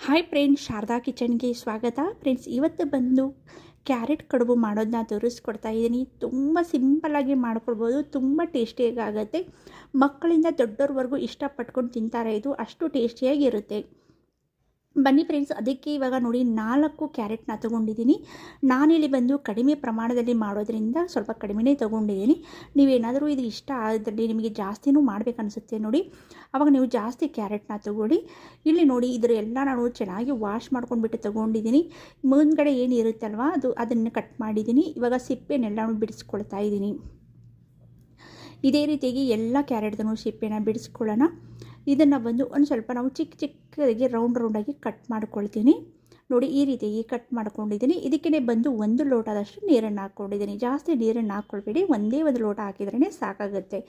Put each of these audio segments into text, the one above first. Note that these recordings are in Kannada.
ಹಾಯ್ ಫ್ರೆಂಡ್ಸ್ ಶಾರದಾ ಕಿಚನ್ಗೆ ಸ್ವಾಗತ. ಫ್ರೆಂಡ್ಸ್ ಇವತ್ತು ಬಂದು ಕ್ಯಾರೆಟ್ ಕಡುಬು ಮಾಡೋದನ್ನ ತೋರಿಸ್ಕೊಡ್ತಾ ಇದ್ದೀನಿ. ತುಂಬ ಸಿಂಪಲ್ಲಾಗಿ ಮಾಡ್ಕೊಳ್ಬೋದು, ತುಂಬ ಟೇಸ್ಟಿಯಾಗಿ ಆಗುತ್ತೆ. ಮಕ್ಕಳಿಂದ ದೊಡ್ಡವ್ರವರೆಗೂ ಇಷ್ಟಪಟ್ಕೊಂಡು ತಿಂತಾರೆ, ಇದು ಅಷ್ಟು ಟೇಸ್ಟಿಯಾಗಿರುತ್ತೆ ಬನ್ನಿ ಫ್ರೆಂಡ್ಸ್ ಅದಕ್ಕೆ ಇವಾಗ ನೋಡಿ ನಾಲ್ಕು ಕ್ಯಾರೆಟ್ನ ತೊಗೊಂಡಿದ್ದೀನಿ. ನಾನಿಲ್ಲಿ ಬಂದು ಕಡಿಮೆ ಪ್ರಮಾಣದಲ್ಲಿ ಮಾಡೋದ್ರಿಂದ ಸ್ವಲ್ಪ ಕಡಿಮೆನೇ ತೊಗೊಂಡಿದ್ದೀನಿ. ನೀವೇನಾದರೂ ಇದು ಇಷ್ಟ ಆದಲ್ಲಿ ನಿಮಗೆ ಜಾಸ್ತಿನೂ ಮಾಡಬೇಕನ್ಸುತ್ತೆ ನೋಡಿ. ಆವಾಗ ನೀವು ಜಾಸ್ತಿ ಕ್ಯಾರೆಟ್ನ ತೊಗೊಳ್ಳಿ. ಇಲ್ಲಿ ನೋಡಿ ಇದರ ಎಲ್ಲ ನಾನು ಚೆನ್ನಾಗಿ ವಾಶ್ ಮಾಡ್ಕೊಂಡ್ಬಿಟ್ಟು ತೊಗೊಂಡಿದ್ದೀನಿ. ಮುಂದ್ಗಡೆ ಏನು ಇರುತ್ತಲ್ವ ಅದು ಅದನ್ನು ಕಟ್ ಮಾಡಿದ್ದೀನಿ. ಇವಾಗ ಸಿಪ್ಪೆನೆಲ್ಲನೂ ಬಿಡಿಸ್ಕೊಳ್ತಾ ಇದ್ದೀನಿ. ಇದೇ ರೀತಿಯಾಗಿ ಎಲ್ಲ ಕ್ಯಾರೆಟ್ದನ್ನು ಸಿಪ್ಪೆನ ಬಿಡಿಸ್ಕೊಳ್ಳೋಣ. ಇದನ್ನು ಬಂದು ಒಂದು ಸ್ವಲ್ಪ ನಾವು ಚಿಕ್ಕ ಚಿಕ್ಕದಾಗಿ ರೌಂಡ್ ರೌಂಡಾಗಿ ಕಟ್ ಮಾಡ್ಕೊಳ್ತೀನಿ. ನೋಡಿ ಈ ರೀತಿಯಾಗಿ ಕಟ್ ಮಾಡ್ಕೊಂಡಿದ್ದೀನಿ. ಇದಕ್ಕೆ ಬಂದು ಒಂದು ಲೋಟದಷ್ಟು ನೀರನ್ನು ಹಾಕ್ಕೊಂಡಿದ್ದೀನಿ. ಜಾಸ್ತಿ ನೀರನ್ನು ಹಾಕ್ಕೊಳ್ಬೇಡಿ ಒಂದೇ ಒಂದು ಲೋಟ ಹಾಕಿದ್ರೇ ಸಾಕಾಗುತ್ತೆ.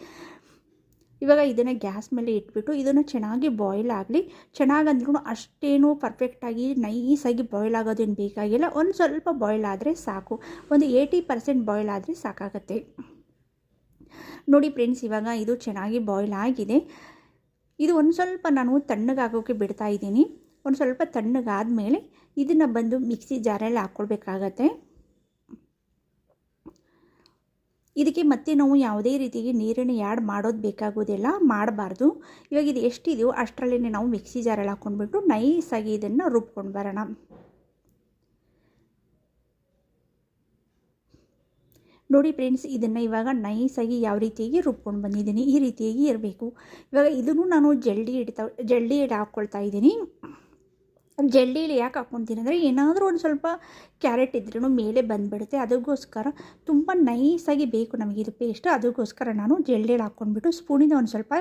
ಇವಾಗ ಇದನ್ನು ಗ್ಯಾಸ್ ಮೇಲೆ ಇಟ್ಬಿಟ್ಟು ಇದನ್ನು ಚೆನ್ನಾಗಿ ಬಾಯ್ಲ್ ಆಗಲಿ. ಚೆನ್ನಾಗಂದ್ರೂ ಅಷ್ಟೇನೂ ಪರ್ಫೆಕ್ಟಾಗಿ ನೈಸಾಗಿ ಬಾಯ್ಲ್ ಆಗೋದೇನು ಬೇಕಾಗಿಲ್ಲ. ಒಂದು ಸ್ವಲ್ಪ ಬಾಯ್ಲ್ ಆದರೆ ಸಾಕು. ಒಂದು ಏಯ್ಟಿ ಪರ್ಸೆಂಟ್ ಬಾಯ್ಲ್ ಆದರೆ ಸಾಕಾಗತ್ತೆ. ನೋಡಿ ಫ್ರೆಂಡ್ಸ್ ಇವಾಗ ಇದು ಚೆನ್ನಾಗಿ ಬಾಯ್ಲ್ ಆಗಿದೆ. ಇದು ಒಂದು ಸ್ವಲ್ಪ ನಾನು ತಣ್ಣಗಾಗೋಕ್ಕೆ ಬಿಡ್ತಾ ಇದ್ದೀನಿ. ಒಂದು ಸ್ವಲ್ಪ ತಣ್ಣಗಾದಮೇಲೆ ಇದನ್ನು ಬಂದು ಮಿಕ್ಸಿ ಜಾರಲ್ಲಿ ಹಾಕ್ಕೊಳ್ಬೇಕಾಗತ್ತೆ ಇದಕ್ಕೆ ಮತ್ತೆ ನಾವು ಯಾವುದೇ ರೀತಿಗೆ ನೀರನ್ನು ಯಾಡ್ ಮಾಡೋದು ಬೇಕಾಗೋದಿಲ್ಲ, ಮಾಡಬಾರ್ದು. ಇವಾಗ ಇದು ಎಷ್ಟಿದೆಯೋ ಅಷ್ಟರಲ್ಲೇ ನಾವು ಮಿಕ್ಸಿ ಜಾರಲ್ಲಿ ಹಾಕ್ಕೊಂಡ್ಬಿಟ್ಟು ನೈಸಾಗಿ ಇದನ್ನು ರುಬ್ಕೊಂಡು ಬರೋಣ. ನೋಡಿ ಫ್ರೆಂಡ್ಸ್ ಇದನ್ನು ಇವಾಗ ನೈಸಾಗಿ ಯಾವ ರೀತಿಯಾಗಿ ರುಬ್ಕೊಂಡು ಬಂದಿದ್ದೀನಿ. ಈ ರೀತಿಯಾಗಿ ಇರಬೇಕು. ಇವಾಗ ಇದನ್ನು ನಾನು ಜಲ್ಡಿ ಇಡ್ತಾ ಜಲ್ಡಿ ಇಡ ಹಾಕ್ಕೊಳ್ತಾ ಇದ್ದೀನಿ. ಜಲ್ಡಿಯಲ್ಲಿ ಯಾಕೆ ಹಾಕ್ಕೊತೀನಿ ಅಂದರೆ ಏನಾದರೂ ಒಂದು ಸ್ವಲ್ಪ ಕ್ಯಾರೆಟ್ ಇದ್ರೂ ಮೇಲೆ ಬಂದುಬಿಡುತ್ತೆ. ಅದಕ್ಕೋಸ್ಕರ ತುಂಬ ನೈಸಾಗಿ ಬೇಕು ನಮಗೆ ಇದು ಪೇಸ್ಟ್ ಅದಕ್ಕೋಸ್ಕರ ನಾನು ಜಲ್ಡಿಯಲ್ಲಿ ಹಾಕ್ಕೊಂಡ್ಬಿಟ್ಟು ಸ್ಪೂನಿಂದ ಒಂದು ಸ್ವಲ್ಪ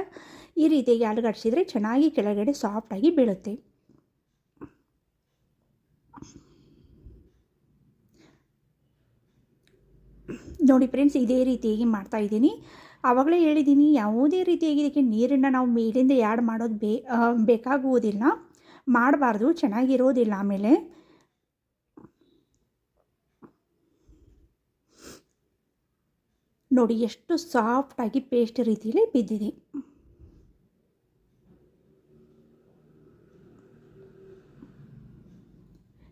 ಈ ರೀತಿಯಾಗಿ ಅಲುಗಡಿಸಿದರೆ ಚೆನ್ನಾಗಿ ಕೆಳಗಡೆ ಸಾಫ್ಟಾಗಿ ಬೀಳುತ್ತೆ. ನೋಡಿ ಫ್ರೆಂಡ್ಸ್ ಇದೇ ರೀತಿಯಾಗಿ ಮಾಡ್ತಾ ಇದ್ದೀನಿ. ಆವಾಗಲೇ ಹೇಳಿದ್ದೀನಿ, ಯಾವುದೇ ರೀತಿಯಾಗಿ ಇದಕ್ಕೆ ನೀರನ್ನು ನಾವು ಮೇಲಿಂದ ಯಾಡ್ ಮಾಡೋದು ಬೇ ಬೇಕಾಗುವುದಿಲ್ಲ. ಮಾಡಬಾರ್ದು, ಚೆನ್ನಾಗಿರೋದಿಲ್ಲ ಆಮೇಲೆ. ನೋಡಿ, ಎಷ್ಟು ಸಾಫ್ಟಾಗಿ ಪೇಸ್ಟ್ ರೀತಿಯಲ್ಲಿ ಬಿದ್ದಿದೆ.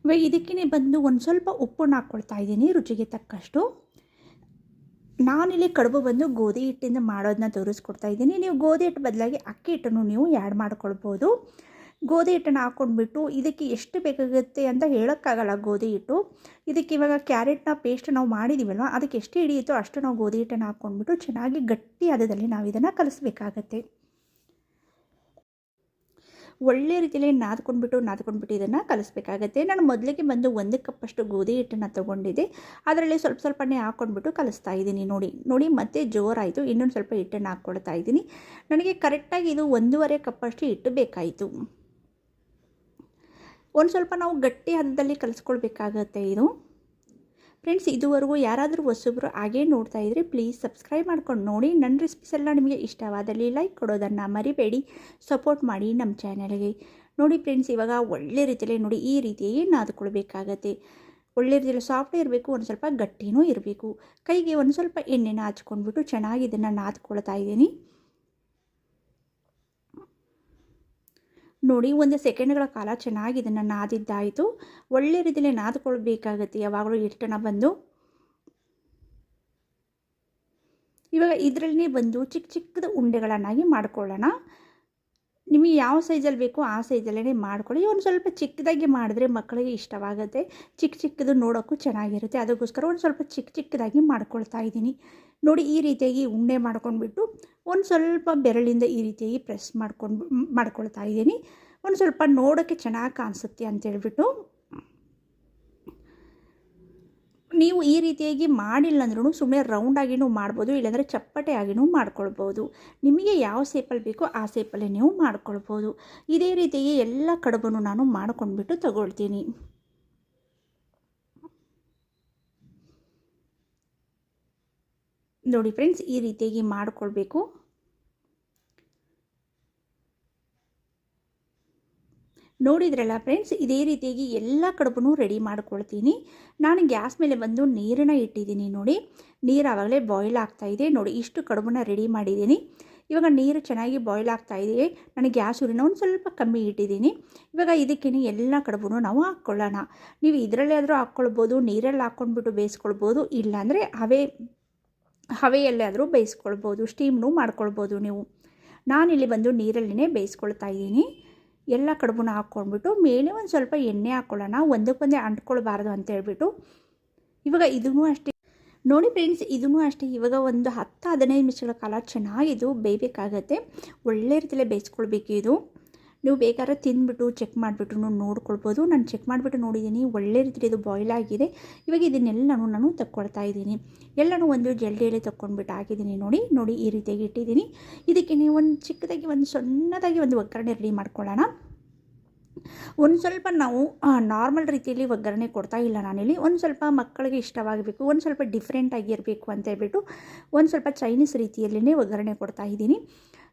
ಇವಾಗ ಇದಕ್ಕೆ ಬಂದು ಒಂದು ಸ್ವಲ್ಪ ಉಪ್ಪನ್ನು ಹಾಕ್ಕೊಳ್ತಾ ಇದ್ದೀನಿ, ರುಚಿಗೆ ತಕ್ಕಷ್ಟು. ನಾನಿಲ್ಲಿ ಕಡುಬು ಬಂದು ಗೋಧಿ ಹಿಟ್ಟಿಂದ ಮಾಡೋದನ್ನ ತೋರಿಸ್ಕೊಡ್ತಾ ಇದ್ದೀನಿ. ನೀವು ಗೋಧಿ ಹಿಟ್ಟು ಬದಲಾಗಿ ಅಕ್ಕಿ ಹಿಟ್ಟನ್ನು ನೀವು ಆ್ಯಡ್ ಮಾಡ್ಕೊಳ್ಬೋದು. ಗೋಧಿ ಹಿಟ್ಟನ್ನು ಹಾಕ್ಕೊಂಡ್ಬಿಟ್ಟು ಇದಕ್ಕೆ ಎಷ್ಟು ಬೇಕಾಗುತ್ತೆ ಅಂತ ಹೇಳೋಕ್ಕಾಗಲ್ಲ ಗೋಧಿ ಹಿಟ್ಟು. ಇದಕ್ಕೆ ಇವಾಗ ಕ್ಯಾರೆಟ್ನ ಪೇಸ್ಟ್ ನಾವು ಮಾಡಿದ್ದೀವಲ್ವ ಅದಕ್ಕೆ ಎಷ್ಟು ಹಿಡಿಯುತ್ತೋ ಅಷ್ಟು ನಾವು ಗೋಧಿ ಹಿಟ್ಟನ್ನು ಹಾಕ್ಕೊಂಡ್ಬಿಟ್ಟು ಚೆನ್ನಾಗಿ ಗಟ್ಟಿ ಆದದಲ್ಲಿ ನಾವು ಇದನ್ನು ಕಲಿಸ್ಬೇಕಾಗತ್ತೆ. ಒಳ್ಳೆ ರೀತಿಯಲ್ಲಿ ನಾದ್ಕೊಂಡ್ಬಿಟ್ಟು ನಾದ್ಕೊಂಡ್ಬಿಟ್ಟು ಇದನ್ನು ಕಲಿಸ್ಬೇಕಾಗತ್ತೆ. ನಾನು ಮೊದಲಿಗೆ ಬಂದು ಒಂದು ಕಪ್ಪಷ್ಟು ಗೋಧಿ ಹಿಟ್ಟನ್ನು ತೊಗೊಂಡಿದ್ದೆ. ಅದರಲ್ಲಿ ಸ್ವಲ್ಪ ಸ್ವಲ್ಪನೇ ಹಾಕ್ಕೊಂಡ್ಬಿಟ್ಟು ಕಲಿಸ್ತಾ ಇದ್ದೀನಿ ನೋಡಿ. ನೋಡಿ ಮತ್ತೆ ಜೋರಾಯಿತು. ಇನ್ನೊಂದು ಸ್ವಲ್ಪ ಹಿಟ್ಟನ್ನು ಹಾಕ್ಕೊಳ್ತಾ ಇದ್ದೀನಿ. ನನಗೆ ಕರೆಕ್ಟಾಗಿ ಇದು ಒಂದೂವರೆ ಕಪ್ಪಷ್ಟು ಹಿಟ್ಟು ಬೇಕಾಯಿತು. ಒಂದು ಸ್ವಲ್ಪ ನಾವು ಗಟ್ಟಿ ಹದದಲ್ಲಿ ಕಲಿಸ್ಕೊಳ್ಬೇಕಾಗತ್ತೆ ಇದು. ಫ್ರೆಂಡ್ಸ್ ಇದುವರೆಗೂ ಯಾರಾದರೂ ಹೊಸಬ್ರು ಹಾಗೇ ನೋಡ್ತಾ ಇದ್ದರೆ ಪ್ಲೀಸ್ ಸಬ್ಸ್ಕ್ರೈಬ್ ಮಾಡ್ಕೊಂಡು ನೋಡಿ. ನನ್ನ ರೆಸಿಪೀಸ್ ಎಲ್ಲ ನಿಮಗೆ ಇಷ್ಟವಾದಲ್ಲಿ ಲೈಕ್ ಕೊಡೋದನ್ನು ಮರಿಬೇಡಿ. ಸಪೋರ್ಟ್ ಮಾಡಿ ನಮ್ಮ ಚಾನಲ್ಗೆ ನೋಡಿ ಫ್ರೆಂಡ್ಸ್ ಇವಾಗ ಒಳ್ಳೆ ರೀತಿಯಲ್ಲಿ ನೋಡಿ ಈ ರೀತಿಯಾಗಿ ನಾದ್ಕೊಳ್ಬೇಕಾಗತ್ತೆ ಒಳ್ಳೆ ರೀತಿಯಲ್ಲಿ ಸಾಫ್ಟ್ ಇರಬೇಕು, ಒಂದು ಸ್ವಲ್ಪ ಗಟ್ಟಿನೂ ಇರಬೇಕು. ಕೈಗೆ ಒಂದು ಸ್ವಲ್ಪ ಎಣ್ಣೆನ ಹಚ್ಕೊಂಡ್ಬಿಟ್ಟು ಚೆನ್ನಾಗಿ ಇದನ್ನು ನಾದ್ಕೊಳ್ತಾ ಇದ್ದೀನಿ. ನೋಡಿ, ಒಂದು ಸೆಕೆಂಡ್ಗಳ ಕಾಲ ಚೆನ್ನಾಗಿ ಇದನ್ನು ನಾದಿದ್ದಾಯಿತು ಒಳ್ಳೆ ರೀತಿಯಲ್ಲಿ ನಾದ್ಕೊಳ್ಬೇಕಾಗತ್ತೆ, ಯಾವಾಗಲೂ ಹಿಟ್ಟನ್ನು ಬಂದು. ಇವಾಗ ಇದರಲ್ಲೇ ಬಂದು ಚಿಕ್ಕ ಚಿಕ್ಕದ ಉಂಡೆಗಳನ್ನಾಗಿ ಮಾಡ್ಕೊಳ್ಳೋಣ. ನಿಮಗೆ ಯಾವ ಸೈಜಲ್ಲಿ ಬೇಕೋ ಆ ಸೈಜಲ್ಲೇ ಮಾಡ್ಕೊಳ್ಳಿ. ಒಂದು ಸ್ವಲ್ಪ ಚಿಕ್ಕದಾಗಿ ಮಾಡಿದ್ರೆ ಮಕ್ಕಳಿಗೆ ಇಷ್ಟವಾಗುತ್ತೆ. ಚಿಕ್ಕ ಚಿಕ್ಕದು ನೋಡೋಕ್ಕೂ ಚೆನ್ನಾಗಿರುತ್ತೆ. ಅದಕ್ಕೋಸ್ಕರ ಒಂದು ಸ್ವಲ್ಪ ಚಿಕ್ಕ ಚಿಕ್ಕದಾಗಿ ಮಾಡ್ಕೊಳ್ತಾ ಇದ್ದೀನಿ. ನೋಡಿ, ಈ ರೀತಿಯಾಗಿ ಉಂಡೆ ಮಾಡ್ಕೊಂಡ್ಬಿಟ್ಟು ಒಂದು ಸ್ವಲ್ಪ ಬೆರಳಿಂದ ಈ ರೀತಿಯಾಗಿ ಪ್ರೆಸ್ ಮಾಡ್ಕೊಂಡು, ಮಾಡ್ಕೊಳ್ತಾ ಇದ್ದೀನಿ. ಒಂದು ಸ್ವಲ್ಪ ನೋಡೋಕ್ಕೆ ಚೆನ್ನಾಗಿ ಕಾಣಿಸುತ್ತೆ ಅಂತೇಳ್ಬಿಟ್ಟು ನೀವು ಈ ರೀತಿಯಾಗಿ ಮಾಡಿಲ್ಲ ಅಂದ್ರೂ ಸುಮ್ಮನೆ ರೌಂಡಾಗಿನೂ ಮಾಡ್ಬೋದು, ಇಲ್ಲಾಂದರೆ ಚಪ್ಪಟೆ ಆಗಿನೂ ಮಾಡ್ಕೊಳ್ಬೋದು. ನಿಮಗೆ ಯಾವ ಸೇಪಲ್ಲಿ ಬೇಕೋ ಆ ಸೇಪಲ್ಲೇ ನೀವು ಮಾಡ್ಕೊಳ್ಬೋದು. ಇದೇ ರೀತಿಯಾಗಿ ಎಲ್ಲ ಕಡುಬನ್ನು ನಾನು ಮಾಡ್ಕೊಂಡ್ಬಿಟ್ಟು ತಗೊಳ್ತೀನಿ. ನೋಡಿ ಫ್ರೆಂಡ್ಸ್ ಈ ರೀತಿಯಾಗಿ ಮಾಡಿಕೊಳ್ಬೇಕು. ನೋಡಿದ್ರಲ್ಲ ಫ್ರೆಂಡ್ಸ್ ಇದೇ ರೀತಿಯಾಗಿ ಎಲ್ಲ ಕಡುಬು ರೆಡಿ ಮಾಡ್ಕೊಳ್ತೀನಿ. ನಾನು ಗ್ಯಾಸ್ ಮೇಲೆ ಬಂದು ನೀರನ್ನು ಇಟ್ಟಿದ್ದೀನಿ ನೋಡಿ. ನೀರು ಆವಾಗಲೇ ಬಾಯ್ಲ್ ಆಗ್ತಾ ಇದೆ. ನೋಡಿ, ಇಷ್ಟು ಕಡುಬನ್ನ ರೆಡಿ ಮಾಡಿದ್ದೀನಿ. ಇವಾಗ ನೀರು ಚೆನ್ನಾಗಿ ಬಾಯ್ಲ್ ಆಗ್ತಾ ಇದೆ. ನಾನು ಗ್ಯಾಸ್ ಉರಿನ ಒಂದು ಸ್ವಲ್ಪ ಕಮ್ಮಿ ಇಟ್ಟಿದ್ದೀನಿ. ಇವಾಗ ಇದಕ್ಕೇ ಎಲ್ಲ ಕಡುಬು ನಾವು ಹಾಕ್ಕೊಳ್ಳೋಣ. ನೀವು ಇದರಲ್ಲೇ ಆದರೂ ಹಾಕ್ಕೊಳ್ಬೋದು, ನೀರಲ್ಲಿ ಹಾಕ್ಕೊಂಡ್ಬಿಟ್ಟು ಬೇಯಿಸ್ಕೊಳ್ಬೋದು, ಇಲ್ಲಾಂದರೆ ಹವೆ, ಹವೆಯಲ್ಲೇ ಆದರೂ ಬೇಯಿಸ್ಕೊಳ್ಬೋದು ಸ್ಟೀಮ್ನು ಮಾಡ್ಕೊಳ್ಬೋದು ನೀವು. ನಾನಿಲ್ಲಿ ಬಂದು ನೀರಲ್ಲಿನೇ ಬೇಯಿಸ್ಕೊಳ್ತಾ ಇದ್ದೀನಿ. ಎಲ್ಲ ಕಡುಬುನ ಹಾಕ್ಕೊಂಡ್ಬಿಟ್ಟು ಮೇಲೆ ಒಂದು ಸ್ವಲ್ಪ ಎಣ್ಣೆ ಹಾಕ್ಕೊಳ್ಳೋಣ ಒಂದಕ್ಕೊಂದೇ ಅಂಟ್ಕೊಳ್ಬಾರ್ದು ಅಂತ ಹೇಳ್ಬಿಟ್ಟು. ಇವಾಗ ಇದನ್ನೂ ಅಷ್ಟೇ. ನೋಡಿ ಫ್ರೆಂಡ್ಸ್ ಇದೂ ಅಷ್ಟೇ. ಇವಾಗ ಒಂದು ಹತ್ತು ಹದಿನೈದು ನಿಮಿಷಗಳ ಕಾಲ ಚೆನ್ನಾಗಿದು ಬೇಯಬೇಕಾಗತ್ತೆ. ಒಳ್ಳೆ ರೀತಿಯಲ್ಲೇ ಬೇಯಿಸ್ಕೊಳ್ಬೇಕು ಇದು. ನೀವು ಬೇಕಾದ್ರೆ ತಿಂದ್ಬಿಟ್ಟು ಚೆಕ್ ಮಾಡಿಬಿಟ್ಟು ನೋಡ್ಕೊಳ್ಬೋದು. ನಾನು ಚೆಕ್ ಮಾಡಿಬಿಟ್ಟು ನೋಡಿದ್ದೀನಿ ಒಳ್ಳೆ ರೀತಿಯಲ್ಲಿ ಇದು ಬಾಯ್ಲ್ ಆಗಿದೆ. ಇವಾಗ ಇದನ್ನೆಲ್ಲನೂ ನಾನು ತಕ್ಕೊಳ್ತಾ ಇದ್ದೀನಿ. ಎಲ್ಲನೂ ಒಂದು ಜಲ್ಡಿಯಲ್ಲಿ ತಕ್ಕೊಂಡ್ಬಿಟ್ಟು ಹಾಕಿದ್ದೀನಿ ನೋಡಿ ನೋಡಿ ಈ ರೀತಿಯಾಗಿ ಇಟ್ಟಿದ್ದೀನಿ ಇದಕ್ಕೆ ನೀವು ಒಂದು ಚಿಕ್ಕದಾಗಿ, ಒಂದು ಸಣ್ಣದಾಗಿ ಒಂದು ಒಗ್ಗರಣೆ ರೆಡಿ ಮಾಡ್ಕೊಳ್ಳೋಣ. ಒಂದು ಸ್ವಲ್ಪ ನಾವು ನಾರ್ಮಲ್ ರೀತಿಯಲ್ಲಿ ಒಗ್ಗರಣೆ ಕೊಡ್ತಾ ಇಲ್ಲ ನಾನಿಲ್ಲಿ. ಒಂದು ಸ್ವಲ್ಪ ಮಕ್ಕಳಿಗೆ ಇಷ್ಟವಾಗಬೇಕು, ಒಂದು ಸ್ವಲ್ಪ ಡಿಫ್ರೆಂಟಾಗಿ ಇರಬೇಕು ಅಂತ ಹೇಳ್ಬಿಟ್ಟು ಒಂದು ಸ್ವಲ್ಪ ಚೈನೀಸ್ ರೀತಿಯಲ್ಲೇ ಒಗ್ಗರಣೆ ಕೊಡ್ತಾ ಇದ್ದೀನಿ.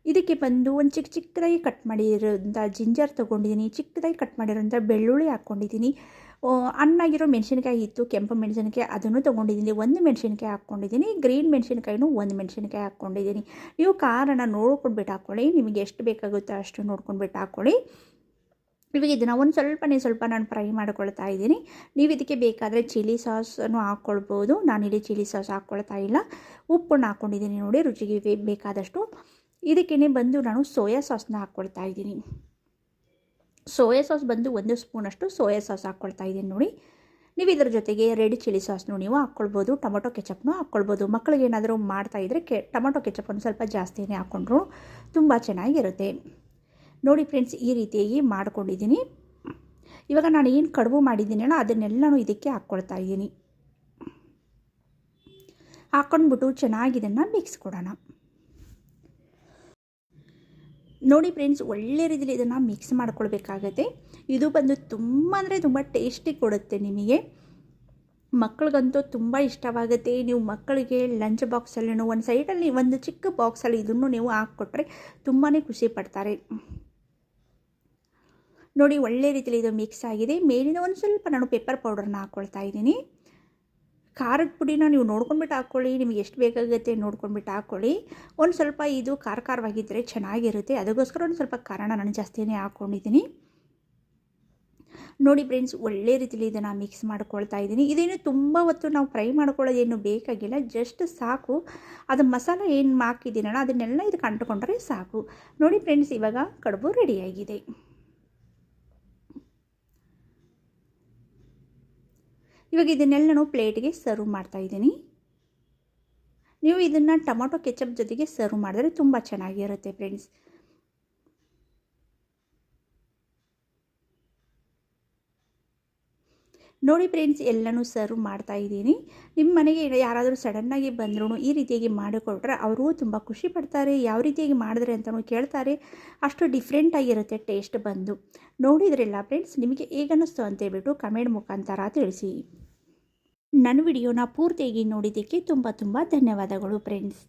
ಇದಕ್ಕೆ ಬಂದು ಒಂದು ಚಿಕ್ಕ ಚಿಕ್ಕದಾಗಿ ಕಟ್ ಮಾಡಿರೋಂಥ ಜಿಂಜರ್ ತೊಗೊಂಡಿದ್ದೀನಿ. ಚಿಕ್ಕದಾಗಿ ಕಟ್ ಮಾಡಿರೋಂಥ ಬೆಳ್ಳುಳ್ಳಿ ಹಾಕ್ಕೊಂಡಿದ್ದೀನಿ. ಹಣ್ಣಾಗಿರೋ ಮೆಣಸಿನ್ಕಾಯಿ ಇತ್ತು, ಕೆಂಪು ಮೆಣಸಿನ್ಕಾಯಿ ಅದನ್ನು ತೊಗೊಂಡಿದ್ದೀನಿ. ಒಂದು ಮೆಣಸಿನ್ಕಾಯಿ ಹಾಕ್ಕೊಂಡಿದ್ದೀನಿ ಗ್ರೀನ್ ಮೆಣಸಿನ್ಕಾಯಿನೂ ಒಂದು ಮೆಣಸಿನ್ಕಾಯಿ ಹಾಕ್ಕೊಂಡಿದ್ದೀನಿ. ನೀವು ಖಾರನ ನೋಡ್ಕೊಂಡ್ಬಿಟ್ಟು ಹಾಕ್ಕೊಳ್ಳಿ, ನಿಮಗೆ ಎಷ್ಟು ಬೇಕಾಗುತ್ತೋ ಅಷ್ಟು ನೋಡ್ಕೊಂಡ್ಬಿಟ್ಟು ಹಾಕ್ಕೊಳ್ಳಿ. ಇವಾಗ ಇದನ್ನು ಒಂದು ಸ್ವಲ್ಪನೇ ಸ್ವಲ್ಪ ನಾನು ಫ್ರೈ ಮಾಡ್ಕೊಳ್ತಾ ಇದ್ದೀನಿ. ನೀವು ಇದಕ್ಕೆ ಬೇಕಾದರೆ ಚಿಲ್ಲಿ ಸಾಸನ್ನು ಹಾಕ್ಕೊಳ್ಬೋದು. ನಾನಿಲ್ಲಿ ಚಿಲ್ಲಿ ಸಾಸ್ ಹಾಕ್ಕೊಳ್ತಾ ಇಲ್ಲ. ಉಪ್ಪನ್ನು ಹಾಕ್ಕೊಂಡಿದ್ದೀನಿ ನೋಡಿ, ರುಚಿಗೆ ಬೇಕಾದಷ್ಟು. ಇದಕ್ಕೇ ಬಂದು ನಾನು ಸೋಯಾ ಸಾಸ್ನ ಹಾಕ್ಕೊಳ್ತಾ ಇದ್ದೀನಿ. ಸೋಯಾ ಸಾಸ್ ಬಂದು ಒಂದು ಸ್ಪೂನಷ್ಟು ಸೋಯಾ ಸಾಸ್ ಹಾಕ್ಕೊಳ್ತಾ ಇದ್ದೀನಿ ನೋಡಿ. ನೀವು ಇದರ ಜೊತೆಗೆ ರೆಡ್ ಚಿಲ್ಲಿ ಸಾಸ್ನು ನೀವು ಹಾಕ್ಕೊಳ್ಬೋದು, ಟೊಮೊಟೊ ಕೆಚಪ್ನು ಹಾಕ್ಕೊಳ್ಬೋದು. ಮಕ್ಕಳಿಗೆ ಏನಾದರೂ ಮಾಡ್ತಾಯಿದ್ರೆ ಕೆ, ಟೊಮೊಟೊ ಕೆಚಪನ್ನು ಸ್ವಲ್ಪ ಜಾಸ್ತಿನೇ ಹಾಕ್ಕೊಂಡ್ರು ತುಂಬ ಚೆನ್ನಾಗಿರುತ್ತೆ. ನೋಡಿ ಫ್ರೆಂಡ್ಸ್, ಈ ರೀತಿಯಾಗಿ ಮಾಡ್ಕೊಂಡಿದ್ದೀನಿ. ಇವಾಗ ನಾನು ಏನು ಕಡುಬು ಮಾಡಿದ್ದೀನಲ್ಲ, ಅದನ್ನೆಲ್ಲನೂ ಇದಕ್ಕೆ ಹಾಕ್ಕೊಳ್ತಾ ಇದ್ದೀನಿ. ಹಾಕ್ಕೊಂಡ್ಬಿಟ್ಟು ಚೆನ್ನಾಗಿ ಇದನ್ನು ಮಿಕ್ಸ್ ಕೊಡೋಣ. ನೋಡಿ ಫ್ರೆಂಡ್ಸ್ ಒಳ್ಳೆ ರೀತಿಯಲ್ಲಿ ಇದನ್ನು ಮಿಕ್ಸ್ ಮಾಡ್ಕೊಳ್ಬೇಕಾಗತ್ತೆ. ಇದು ಬಂದು ತುಂಬ ಅಂದರೆ ತುಂಬ ಟೇಸ್ಟಿ ಕೊಡುತ್ತೆ ನಿಮಗೆ. ಮಕ್ಕಳಿಗಂತೂ ತುಂಬ ಇಷ್ಟವಾಗುತ್ತೆ. ನೀವು ಮಕ್ಕಳಿಗೆ ಲಂಚ್ ಬಾಕ್ಸಲ್ಲಿ ಒಂದು ಸೈಡಲ್ಲಿ ಒಂದು ಚಿಕ್ಕ ಬಾಕ್ಸಲ್ಲಿ ಇದನ್ನು ನೀವು ಹಾಕ್ಕೊಟ್ರೆ ತುಂಬಾ ಖುಷಿ ಪಡ್ತಾರೆ. ನೋಡಿ ಒಳ್ಳೆ ರೀತಿಯಲ್ಲಿ ಇದು ಮಿಕ್ಸ್ ಆಗಿದೆ. ಮೇಲಿನ ಒಂದು ಸ್ವಲ್ಪ ನಾನು ಪೆಪ್ಪರ್ ಪೌಡರ್ನ ಹಾಕ್ಕೊಳ್ತಾ ಇದ್ದೀನಿ. ಖಾರದ ಪುಡಿನ ನೀವು ನೋಡ್ಕೊಂಡ್ಬಿಟ್ಟು ಹಾಕ್ಕೊಳ್ಳಿ, ನಿಮಗೆ ಎಷ್ಟು ಬೇಕಾಗುತ್ತೆ ನೋಡ್ಕೊಂಡ್ಬಿಟ್ಟು ಹಾಕ್ಕೊಳ್ಳಿ. ಒಂದು ಸ್ವಲ್ಪ ಇದು ಖಾರ ಖಾರವಾಗಿದ್ದರೆ ಚೆನ್ನಾಗಿರುತ್ತೆ. ಅದಕ್ಕೋಸ್ಕರ ಒಂದು ಸ್ವಲ್ಪ ಕಾರಣ ನಾನು ಜಾಸ್ತಿನೇ ಹಾಕ್ಕೊಂಡಿದ್ದೀನಿ ನೋಡಿ ಫ್ರೆಂಡ್ಸ್, ಒಳ್ಳೆ ರೀತಿಯಲ್ಲಿ ಇದನ್ನು ಮಿಕ್ಸ್ ಮಾಡ್ಕೊಳ್ತಾ ಇದ್ದೀನಿ. ಇದೇನು ತುಂಬ ಹೊತ್ತು ನಾವು ಫ್ರೈ ಮಾಡ್ಕೊಳ್ಳೋದೇನು ಬೇಕಾಗಿಲ್ಲ ಜಸ್ಟ್ ಸಾಕು. ಅದು ಮಸಾಲ ಏನು ಹಾಕಿದ್ದೀನಲ್ಲ, ಅದನ್ನೆಲ್ಲ ಇದು ಅಂಟ್ಕೊಂಡ್ರೆ ಸಾಕು. ನೋಡಿ ಫ್ರೆಂಡ್ಸ್, ಇವಾಗ ಕಡುಬು ರೆಡಿಯಾಗಿದೆ ಇವಾಗ ಇದನ್ನೆಲ್ಲ ನಾನು ಪ್ಲೇಟ್ಗೆ ಸರ್ವ್ ಮಾಡ್ತಾ ಇದ್ದೀನಿ. ನೀವು ಇದನ್ನು ಟೊಮೊಟೊ ಕೆಚಪ್ ಜೊತೆಗೆ ಸರ್ವ್ ಮಾಡಿದ್ರೆ ತುಂಬ ಚೆನ್ನಾಗಿರುತ್ತೆ ಫ್ರೆಂಡ್ಸ್. ನೋಡಿ ಫ್ರೆಂಡ್ಸ್ ಎಲ್ಲನೂ ಸರ್ವ್ ಮಾಡ್ತಾ ಇದ್ದೀನಿ. ನಿಮ್ಮ ಮನೆಗೆ ಯಾರಾದರೂ ಸಡನ್ನಾಗಿ ಬಂದ್ರೂ ಈ ರೀತಿಯಾಗಿ ಮಾಡಿಕೊಟ್ರೆ ಅವರೂ ತುಂಬ ಖುಷಿ ಪಡ್ತಾರೆ. ಯಾವ ರೀತಿಯಾಗಿ ಮಾಡಿದ್ರೆ ಅಂತಲೂ ಕೇಳ್ತಾರೆ. ಅಷ್ಟು ಡಿಫ್ರೆಂಟಾಗಿರುತ್ತೆ ಟೇಸ್ಟ್ ಬಂದು. ನೋಡಿದ್ರಲ್ಲ ಫ್ರೆಂಡ್ಸ್ ನಿಮಗೆ ಹೇಗನ್ನಿಸ್ತು ಅಂತೇಳ್ಬಿಟ್ಟು ಕಮೆಂಟ್ ಮುಖಾಂತರ ತಿಳಿಸಿ. ನನ್ನ ವಿಡಿಯೋನ ಪೂರ್ತಿಯಾಗಿ ನೋಡಿದ್ದಕ್ಕೆ ತುಂಬ ತುಂಬ ಧನ್ಯವಾದಗಳು ಫ್ರೆಂಡ್ಸ್